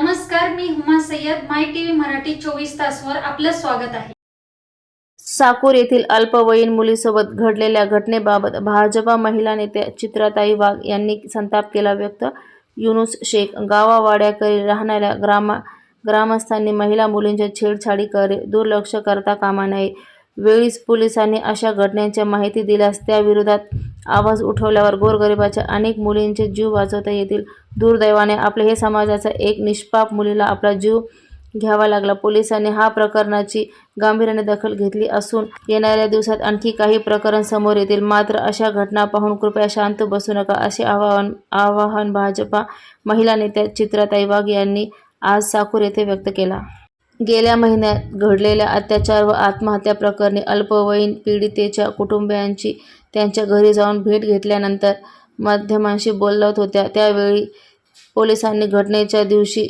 नमस्कार मी Huma Sayyad. My TV Marathi चोवीस तासवर आपलं स्वागत आहे. साकूर येथील अल्पवयीन मुलीसोबत घडलेल्या घटनेबाबत भाजपा महिला नेत्या चित्राताई वाघ यांनी संताप केला व्यक्त. युनुस शेख गावावाड्याकडे राहणाऱ्या ग्रामा ग्रामस्थांनी महिला मुलींच्या छेडछाडी करे दुर्लक्ष करता कामा नये. वेळीच पोलिसांनी अशा घटनेची माहिती दिल्यास त्याविरोधात आवाज उठवल्यावर गोरगरिबाच्या अनेक मुलींचे जीव वाचवता येतील. दुर्दैवाने आपले हे समाजाचा एक निष्पाप मुलीला आपला जीव घ्यावा लागला. पोलिसांनी हा प्रकरणाची गांभीर्याने दखल घेतली असून येणाऱ्या दिवसात आणखी काही प्रकरण समोर येतील. मात्र अशा घटना पाहून कृपया शांत बसू नका असे आवाहन आवाहन भाजपा महिला नेत्या चित्राताई वाघ यांनी आज साकूर येथे व्यक्त केला. गेल्या महिन्यात घडलेल्या अत्याचार व आत्महत्या प्रकरणी अल्पवयीन पीडितेच्या कुटुंबियांची त्यांच्या घरी जाऊन भेट घेतल्यानंतर माध्यमांशी बोलत होत्या. त्यावेळी पोलिसांनी घटनेच्या दिवशी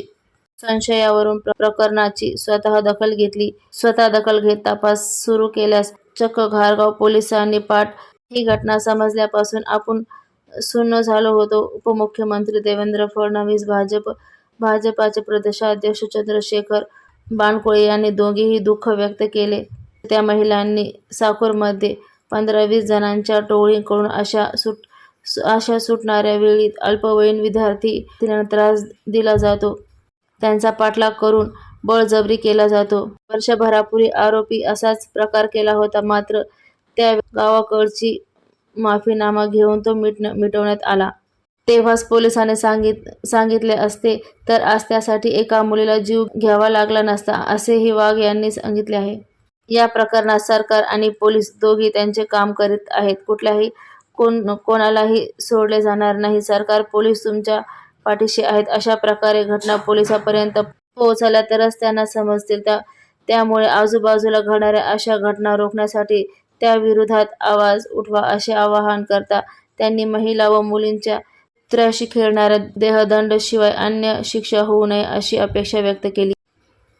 संशयावरून प्र- प्रकरणाची स्वतः दखल घेतली. स्वतः दखल घेत तपास सुरू केल्यास चक्क घारगाव पोलिसांनी पाठ ही घटना समजल्यापासून आपण सुन्न झालो होतो. उपमुख्यमंत्री देवेंद्र फडणवीस भाजप भाजपाचे प्रदेशाध्यक्ष चंद्रशेखर बाणकोळे यांनी दोघेही दुःख व्यक्त केले. त्या महिलांनी साकूरमध्ये पंधरा वीस जणांच्या टोळीकडून अशा सुट अशा सुटणाऱ्या वेळी अल्पवयीन विद्यार्थी तिला त्रास दिला जातो. त्यांचा पाठलाग करून बळजबरी केला जातो. वर्षभरापूर्वी आरोपी असाच प्रकार केला होता मात्र त्या गावाकडची माफीनामा घेऊन तो मिटण मिटवण्यात आला. तेव्हाच पोलिसांनी सांगित सांगितले असते तर आज त्यासाठी एका मुलीला जीव घ्यावा लागला नसता असेही वाघ यांनी सांगितले आहे. या प्रकरणात सरकार आणि पोलीस दोघी त्यांचे काम करीत आहेत. कुठल्याही कोण कोणालाही सोडले जाणार नाही. सरकार पोलीस तुमच्या पाठीशी आहेत. अशा प्रकारे घटना पोलिसांपर्यंत पोहोचल्या तरच त्यांना समजतील. त्या त्यामुळे आजूबाजूला घडणाऱ्या अशा घटना रोखण्यासाठी त्याविरोधात आवाज उठवा असे आवाहन करता त्यांनी महिला व मुलींच्या चित्राशी खेळणाऱ्या देहदंड शिवाय अन्य शिक्षा होऊ नये अशी अपेक्षा व्यक्त केली.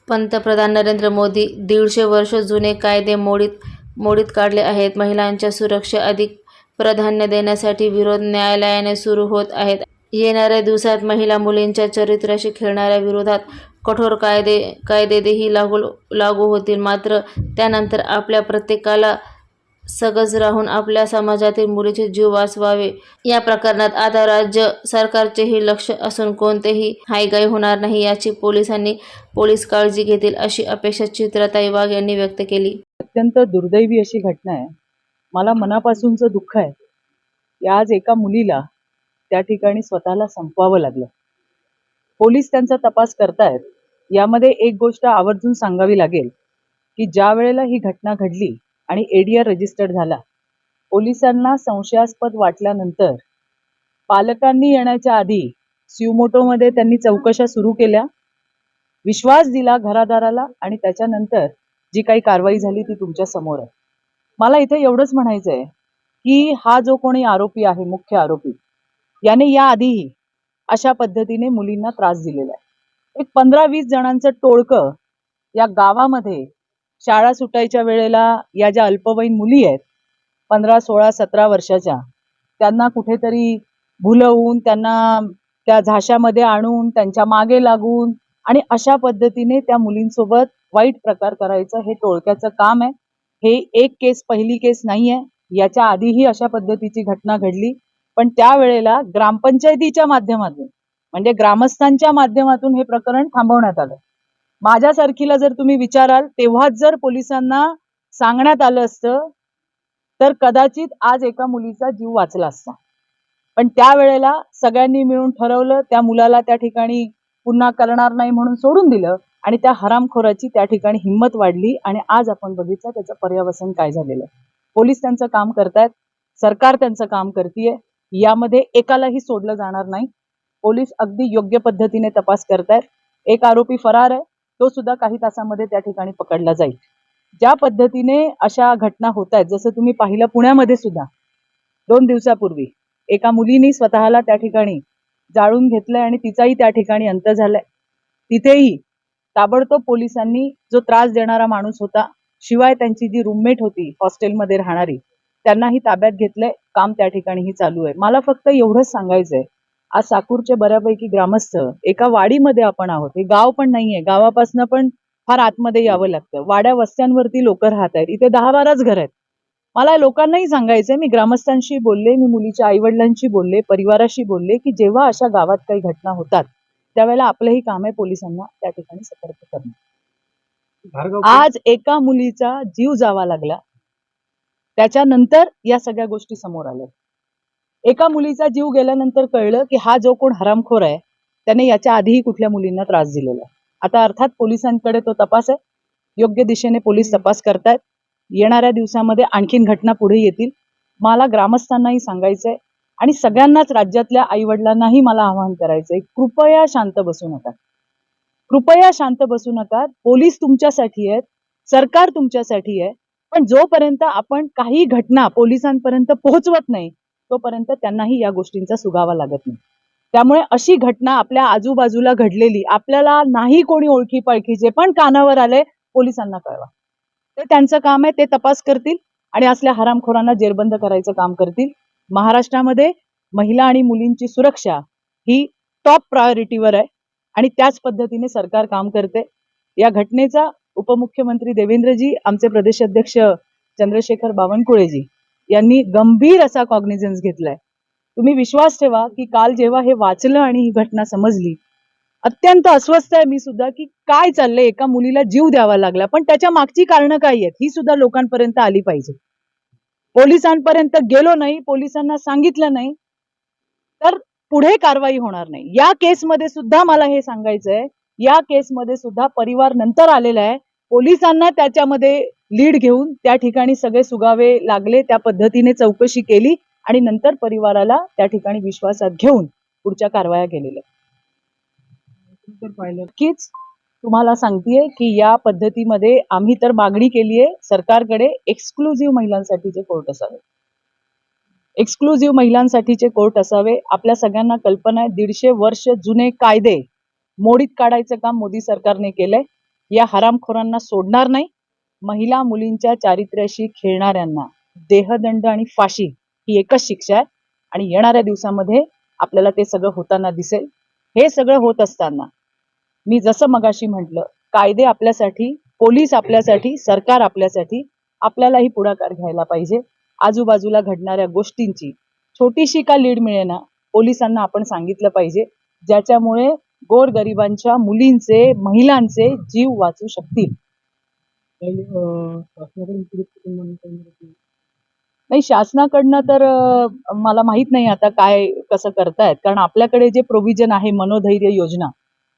पंतप्रधान नरेंद्र मोदी दीडशे वर्ष जुने कायदे मोडीत मोडीत काढले आहेत. महिलांच्या सुरक्षा अधिक प्राधान्य देण्यासाठी विरोध न्यायालयाने सुरू होत आहेत. येणाऱ्या दिवसात महिला मुलींच्या चरित्राशी खेळणाऱ्या विरोधात कठोर कायदे कायदेही लागू लागू होतील. मात्र त्यानंतर आपल्या प्रत्येकाला सगज राहून आपल्या समाजातील मुलीचे जीव वाचवावे. या प्रकरणात आता राज्य सरकारचेही लक्ष असून कोणतेही हायगाई होणार नाही याची पोलिसांनी पोलीस काळजी घेतील अशी अपेक्षा चित्रताई वाघ यांनी व्यक्त केली. अत्यंत दुर्दैवी अशी घटना आहे. मला मनापासूनचं दुःख आहे की आज एका मुलीला त्या ठिकाणी स्वतःला संपवावं लागलं. पोलीस त्यांचा तपास करतायत. यामध्ये एक गोष्ट आवर्जून सांगावी लागेल की ज्या वेळेला ही घटना घडली आणि एडीआर रजिस्टर्ड झाला. पोलिसांना संशयास्पद वाटल्यानंतर पालकांनी येण्याच्या आधी सिवमोटोमध्ये त्यांनी चौकशा सुरू केल्या. विश्वास दिला घरादाराला आणि त्याच्यानंतर जी काही कारवाई झाली ती तुमच्यासमोर आहे. मला इथे एवढंच म्हणायचं आहे की हा जो कोणी आरोपी आहे मुख्य आरोपी याने याआधीही अशा पद्धतीने मुलींना त्रास दिलेला आहे. एक पंधरा वीस जणांचं टोळकं या गावामध्ये शाळा सुटायच्या वेळेला या ज्या अल्पवयीन मुली आहेत पंधरा सोळा सतरा वर्षाच्या त्यांना कुठेतरी भुलवून त्यांना त्या झाशामध्ये आणून त्यांच्या मागे लागून आणि अशा पद्धतीने त्या मुलींसोबत वाईट प्रकार करायचं हे टोळक्याचं काम आहे. हे एक केस पहिली केस नाही आहे याच्या आधीही अशा पद्धतीची घटना घडली. पण त्यावेळेला ग्रामपंचायतीच्या माध्यमातून म्हणजे ग्रामस्थांच्या माध्यमातून हे प्रकरण थांबवण्यात आलं. माझ्यासारखीला जर तुम्ही विचाराल तेव्हाच जर पोलिसांना सांगण्यात आलं असतं तर कदाचित आज एका मुलीचा जीव वाचला असता. पण त्यावेळेला सगळ्यांनी मिळून ठरवलं त्या मुलाला त्या ठिकाणी पुन्हा करणार नाही म्हणून सोडून दिलं आणि त्या हरामखोराची त्या ठिकाणी हिंमत वाढली आणि आज आपण बघितलं त्याचं पर्यावसन काय झालेलं पोलीस त्यांचं काम करतायत सरकार त्यांचं काम करतीये यामध्ये एकालाही सोडलं जाणार नाही. पोलीस अगदी योग्य पद्धतीने तपास करतायत. एक आरोपी फरार आहे तो सुद्धा काही तासामध्ये त्या ठिकाणी पकडला जाईल. ज्या पद्धतीने अशा घटना होत आहेत जसं तुम्ही पाहिलं पुण्यामध्ये सुद्धा दोन दिवसापूर्वी एका मुलीने स्वतःला त्या ठिकाणी जाळून घेतलंय आणि तिचाही त्या ठिकाणी अंत झालाय. तिथेही ताबडतोब पोलिसांनी जो त्रास देणारा माणूस होता शिवाय त्यांची जी रूममेट होती हॉस्टेलमध्ये राहणारी त्यांनाही ताब्यात घेतलंय काम त्या ठिकाणीही चालू आहे. मला फक्त एवढंच सांगायचंय आज साकूरचे बऱ्यापैकी ग्रामस्थ एका वाडीमध्ये आपण आहोत. हे गाव पण नाहीये. गावापासून पण फार आतमध्ये यावं लागतं. वाड्या वस्त्यांवरती लोक राहत आहेत. इथे दहा बाराच घर आहेत. मला लोकांनाही सांगायचंय मी ग्रामस्थांशी बोलले मी मुलीच्या आईवडिलांशी बोलले परिवाराशी बोलले की जेव्हा अशा गावात काही घटना होतात त्यावेळेला आपलंही काम आहे पोलिसांना त्या ठिकाणी सतर्क करणं. आज एका मुलीचा जीव जावा लागला. त्याच्यानंतर या सगळ्या गोष्टी समोर आल्या. एका मुलीचा जीव गेल्यानंतर कळलं की हा जो कोण हरामखोर आहे त्याने याच्या आधीही कुठल्या मुलींना त्रास दिलेला आहे. आता अर्थात पोलिसांकडे तो तपास आहे. योग्य दिशेने पोलीस तपास करतायत. येणाऱ्या दिवसामध्ये आणखीन घटना पुढे येतील. मला ग्रामस्थांनाही सांगायचंय आणि सगळ्यांनाच राज्यातल्या आई वडिलांनाही मला आवाहन करायचंय कृपया शांत बसू नका. कृपया शांत बसू नका. पोलीस तुमच्यासाठी आहेत सरकार तुमच्यासाठी आहे. पण जोपर्यंत आपण काही घटना पोलिसांपर्यंत पोहोचवत नाही तोपर्यंत त्यांनाही या गोष्टींचा सुगावा लागत नाही. त्यामुळे अशी घटना आपल्या आजूबाजूला घडलेली आपल्याला नाही कोणी ओळखी पळखीचे पण कानावर आले पोलिसांना कळवा. ते त्यांचं काम आहे ते तपास करतील आणि असल्या हरामखोरांना जेरबंद करायचं काम करतील. महाराष्ट्रामध्ये महिला आणि मुलींची सुरक्षा ही टॉप प्रायोरिटीवर आहे आणि त्याच पद्धतीने सरकार काम करते. या घटनेचा उपमुख्यमंत्री देवेंद्रजी आमचे प्रदेशाध्यक्ष चंद्रशेखर बावनकुळेजी यांनी गंभीर असा कॉग्निझन्स घेतलाय. तुम्ही विश्वास ठेवा की काल जेव्हा हे वाचलं आणि ही घटना समजली अत्यंत अस्वस्थ आहे मी सुद्धा की काय चाललंय? एका मुलीला जीव द्यावा लागला. पण त्याच्या मागची कारणं काय आहेत? ही सुद्धा लोकांपर्यंत आली पाहिजे. पोलिसांपर्यंत गेलो नाही पोलिसांना सांगितलं नाही तर पुढे कारवाई होणार नाही. या केसमध्ये सुद्धा मला हे सांगायचंय या केसमध्ये सुद्धा परिवार नंतर आलेला आहे. पोलिसांना त्याच्यामध्ये लीड घेऊन त्या ठिकाणी सगळे सुगावे लागले त्या पद्धतीने चौकशी केली आणि नंतर परिवाराला त्या ठिकाणी विश्वासात घेऊन पुढच्या कारवाया केलेल्या. नक्कीच तुम्हाला सांगतेय की या पद्धतीमध्ये आम्ही तर मागणी केली आहे सरकारकडे एक्सक्लुझिव्ह महिलांसाठीचे कोर्ट असावे. एक्सक्लुझिव्ह महिलांसाठीचे कोर्ट असावे. आपल्या सगळ्यांना कल्पना आहे दीडशे वर्ष जुने कायदे मोडीत काढायचं काम मोदी सरकारने केलंय. या हरामखोरांना सोडणार नाही. महिला मुलींच्या चारित्र्याशी खेळणाऱ्यांना देहदंड आणि फाशी ही एकच शिक्षा आहे. आणि येणाऱ्या दिवसामध्ये आपल्याला ते सगळं होताना दिसेल. हे सगळं होत असताना मी जसं मगाशी म्हटलं कायदे आपल्यासाठी पोलीस आपल्यासाठी सरकार आपल्यासाठी आपल्यालाही पुढाकार घ्यायला पाहिजे. आजूबाजूला घडणाऱ्या गोष्टींची छोटीशी का लीड मिळेना पोलिसांना आपण सांगितलं पाहिजे ज्याच्यामुळे गोरगरिबांच्या मुलींचे महिलांचे जीव वाचू शकतील. नाही शासनाकडनं तर मला माहीत नाही आता काय कसं करतायत. कारण आपल्याकडे जे प्रोव्हिजन आहे मनोधैर्य योजना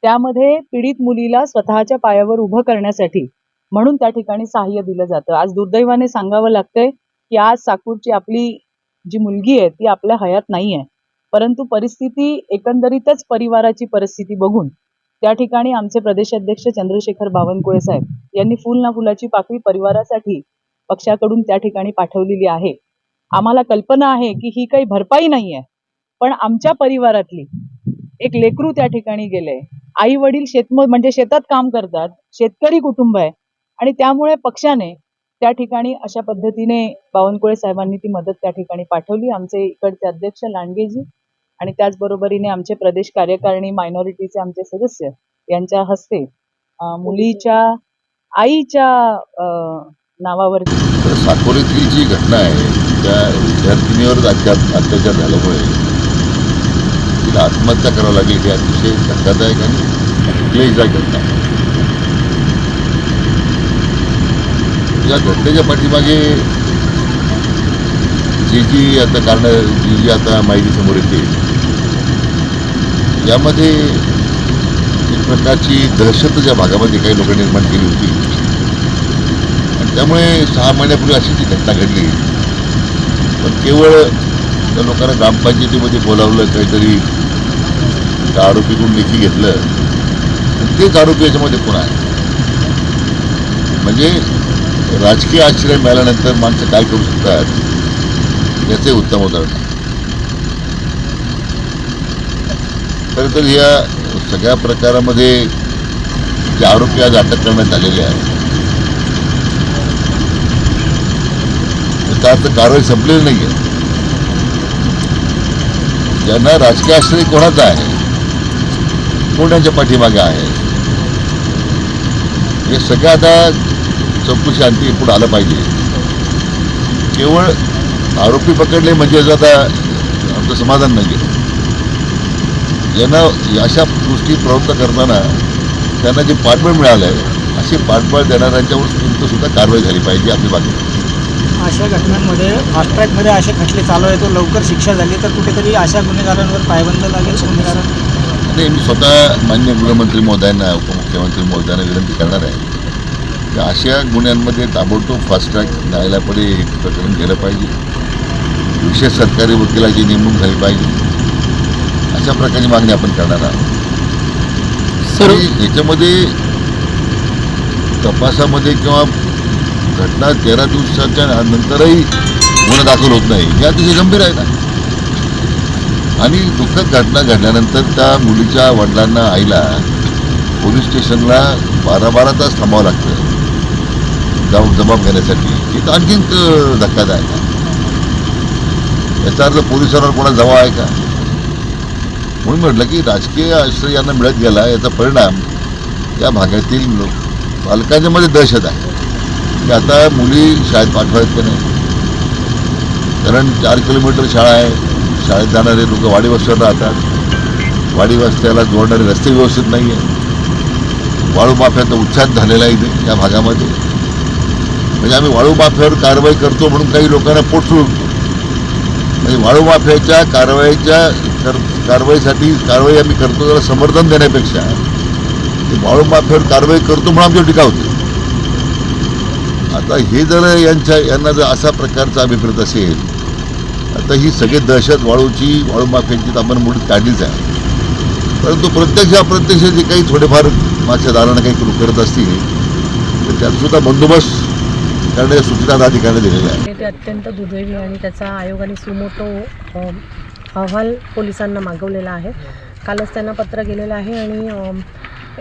त्यामध्ये पीडित मुलीला स्वतःच्या पायावर उभं करण्यासाठी म्हणून त्या ठिकाणी सहाय्य दिलं जातं. आज दुर्दैवाने सांगावं लागतंय की आज साकूरची आपली जी मुलगी आहे ती आपल्या हयात नाही आहे परंतु परिस्थिती एकंदरीतच परिवाराची परिस्थिती बघून त्या ठिकाणी आमचे प्रदेशाध्यक्ष चंद्रशेखर बावनकुळे साहेब यांनी फुल ना फुलाची पाकळी परिवारासाठी पक्षाकडून त्या ठिकाणी पाठवलेली आहे. आम्हाला कल्पना आहे की ही काही भरपाई नाही आहे पण आमच्या परिवारातली एक लेकरू त्या ठिकाणी गेले. आई वडील शेतम म्हणजे शेतात काम करतात शेतकरी कुटुंब आहे आणि त्यामुळे पक्षाने त्या ठिकाणी अशा पद्धतीने बावनकुळे साहेबांनी ती मदत त्या ठिकाणी पाठवली. आमचे इकडचे अध्यक्ष लांडगेजी आणि त्याचबरोबरीने आमचे प्रदेश कार्यकारिणी मायनॉरिटीचे आमचे सदस्य यांच्या हस्ते मुलीच्या आईच्या अं, नावावर साकोरीतली जी घटना आहे त्या विद्यार्थिनीवर अत्याचार झाल्यामुळे तिला आत्महत्या करावी लागली ही अतिशय धक्कादायक आणि क्लेशदायक घटना या घटनेच्या पाठीमागे जी जी आता कारण जी जी आता माहिती समोर येते यामध्ये एक प्रकारची दहशत ज्या भागामध्ये काही लोक निर्माण केली होती. आणि त्यामुळे सहा महिन्यापूर्वी अशी ती घटना घडली. पण केवळ त्या लोकांना ग्रामपंचायतीमध्ये बोलावलं काहीतरी त्या आरोपीकडून लेखी घेतलं तेच आरोपी याच्यामध्ये कोण आहे? म्हणजे राजकीय आश्रय मिळाल्यानंतर माणसं काय करू शकतात? याचे उत्तम उदाहरण आहे. खरं तर या सगळ्या प्रकारामध्ये जे आरोपी आज अटक करण्यात आलेले आहेत त्यात कारवाई संपलेली नाही आहे यांना राजकीय आश्रय कोणाचा आहे? कोण त्यांच्या पाठीमागे आहे? हे सगळं आता चौकशी आणखी पुढे आलं पाहिजे. केवळ आरोपी पकडले म्हणजे आता आमचं समाधान नाही यांना अशा गोष्टी प्रवृत्त करताना त्यांना जे पाठबळ मिळालं आहे असे पाठबळ देणाऱ्यांच्यावर सुद्धा कारवाई झाली पाहिजे आपली बाजू अशा घटनांमध्ये फास्ट्रॅकमध्ये असे खटले चालू आहे तो लवकर शिक्षा झाली तर कुठेतरी अशा गुन्हेगारांवर पायबंद लागेल गुन्हेगारांवर? आणि मी स्वतः मान्य गृहमंत्री महोदयांना उपमुख्यमंत्री महोदयांना विनंती करणार आहे की अशा गुन्ह्यांमध्ये ताबडतोब फास्ट्रॅक न्यायालयापुढे हे प्रकरण गेलं पाहिजे. विशेष सरकारी वकिलाची नेमणूक झाली पाहिजे. अशा प्रकारची मागणी आपण करणार आहोत. आणि याच्यामध्ये तपासामध्ये किंवा घटना तेरा दिवसाच्या नंतरही गुन्हा दाखल होत नाही हे अतिशय गंभीर आहे ना? आणि दुःखद घटना घडल्यानंतर त्या मुलीच्या वडिलांना आईला पोलीस स्टेशनला बारा बारा तास थांबावं लागतं. जबाब जबाब घेण्यासाठी. हे तर आणखीन धक्कादायक आहे. याचा अर्थ पोलिसांवर कोणा जबाब आहे का? म्हणून म्हटलं की राजकीय आश्रय यांना मिळत गेला याचा परिणाम या भागातील लोक पालकांच्या मध्ये दहशत आहे. की आता मुली शाळेत पाठवायचं की नाही. कारण चार किलोमीटर शाळा आहे शाळेत जाणारे लोक वाडी वस्त्यावर राहतात. वाडी वस्त्याला जोडणारे रस्ते व्यवस्थित नाही आहे वाळू माफ्याचा उच्छाद झालेला आहे इथे या भागामध्ये. म्हणजे आम्ही वाळू माफ्यावर कारवाई करतो म्हणून काही लोकांना पोट सुटतो. म्हणजे वाळू माफ्याच्या कारवाईच्या कर कारवाईसाठी कारवाई आम्ही करतो त्याला समर्थन देण्यापेक्षा ते वाळू कारवाई करतो म्हणून आमच्यावर टीका होते. आता हे जर यांच्या यांना जर असा प्रकारचा अभिप्रेत असेल आता ही सगळी दहशत वाळूची वाळू माफियांची तर आपण मुठीत काढलीच आहे. परंतु प्रत्यक्ष अप्रत्यक्ष जे काही थोडेफार मासेदारांना काही करू करत असतील तर त्यात सुद्धा बंदोबस्त करण्याच्या सूचना आता दिलेल्या आहेत. ते अत्यंत दुर्दैवी आणि त्याचा आयोगाने सुमोटो अहवाल पोलिसांना मागवलेला आहे. कालच त्यांना पत्र गेलेलं आहे आणि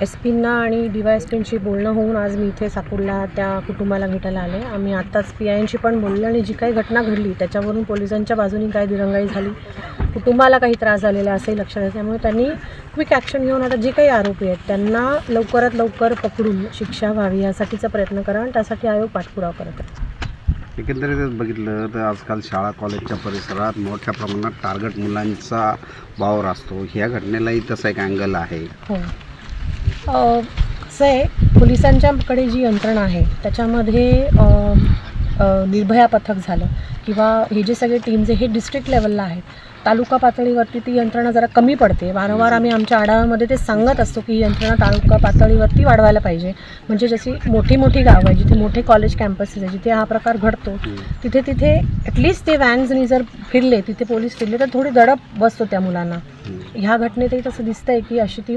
एस पींना आणि डी वाय एस पींशी बोलणं होऊन आज मी इथे साकूरला त्या कुटुंबाला भेटायला आले. आम्ही आत्ताच पी आयशी पण बोललो आणि जी काही घटना घडली त्याच्यावरून पोलिसांच्या बाजूनी काय दिरंगाई झाली कुटुंबाला काही त्रास झालेला असंही लक्षात येतं त्यामुळे त्यांनी क्विक ॲक्शन घेऊन आता जे काही आरोपी आहेत त्यांना लवकरात लवकर पकडून शिक्षा व्हावी यासाठीचा प्रयत्न करा आणि त्यासाठी आयोग पाठपुरावा करत आहे. एकंदरीतच बघितलं तर आजकाल शाळा कॉलेजच्या परिसरात मोठ्या प्रमाणात टार्गेट मुलांचा वावर असतो. ह्या घटनेलाही तसा एक अँगल आहे. हो. कसं आहे पोलिसांच्याकडे जी यंत्रणा आहे त्याच्यामध्ये निर्भया पथक झालं किंवा हे जे सगळे टीम्स आहे हे डिस्ट्रिक्ट लेवलला आहेत. तालुका पातळीवरती ती यंत्रणा जरा कमी पडते. वारंवार आम्ही आमच्या आढाव्यामध्ये ते सांगत असतो की ही यंत्रणा तालुका पातळीवरती वाढवायला पाहिजे. म्हणजे जशी मोठी मोठी गावं आहे जिथे मोठे कॉलेज कॅम्पसेस आहे जिथे हा प्रकार घडतो तिथे तिथे ॲटलिस्ट ते व्हॅन्सनी जर फिरले तिथे पोलीस फिरले तर थोडी दडप बसतो त्या मुलांना. ह्या घटनेतही तसं दिसतंय की अशी ती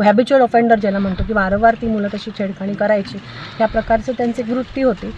हॅबिच्युअल ऑफेंडर ज्याला म्हणतो की वारंवार ती मुलं तशी छेडखाणी करायची ह्या प्रकारचं त्यांची वृत्ती होती.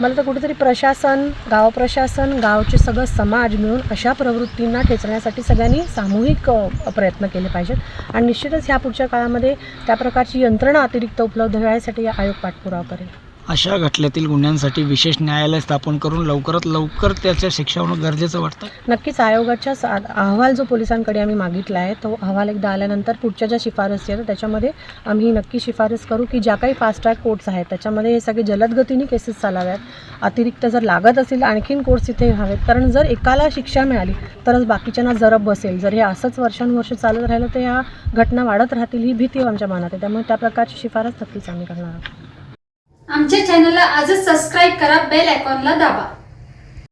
मला तर कुठेतरी प्रशासन गाव प्रशासन गावचे सगळं समाज मिळून अशा प्रवृत्तींना ठेचण्यासाठी सगळ्यांनी सामूहिक प्रयत्न केले पाहिजेत. आणि निश्चितच ह्या पुढच्या काळामध्ये त्या प्रकारची यंत्रणा अतिरिक्त उपलब्ध व्हायसाठी आयोग पाठपुरावा करेल. अशा घटल्यातील गुन्ह्यांसाठी विशेष न्यायालय स्थापन करून लवकरात लवकर त्याच्या शिक्षा होणं गरजेचं वाटतं. नक्कीच आयोगाच्या सा अहवाल जो पोलिसांकडे आम्ही मागितला आहे तो अहवाल एकदा आल्यानंतर पुढच्या ज्या शिफारसी आहेत त्याच्यामध्ये आम्ही नक्की शिफारस करू की ज्या काही फास्ट ट्रॅक कोर्ट्स आहेत त्याच्यामध्ये हे सगळे जलदगतीने केसेस चालाव्यात. अतिरिक्त जर लागत असेल आणखीन कोर्ट्स इथे हवेत. कारण जर एकाला शिक्षा मिळाली तरच बाकीच्यांना जरब बसेल. जर हे असंच वर्षानुवर्ष चालत राहिलं तर ह्या घटना वाढत राहतील ही भीती आमच्या मनात आहे. त्यामुळे त्या प्रकारची शिफारस नक्कीच आम्ही करणार आहोत. आमच्या चॅनलला आजच सबस्क्राईब करा बेल आयकॉनला दाबा.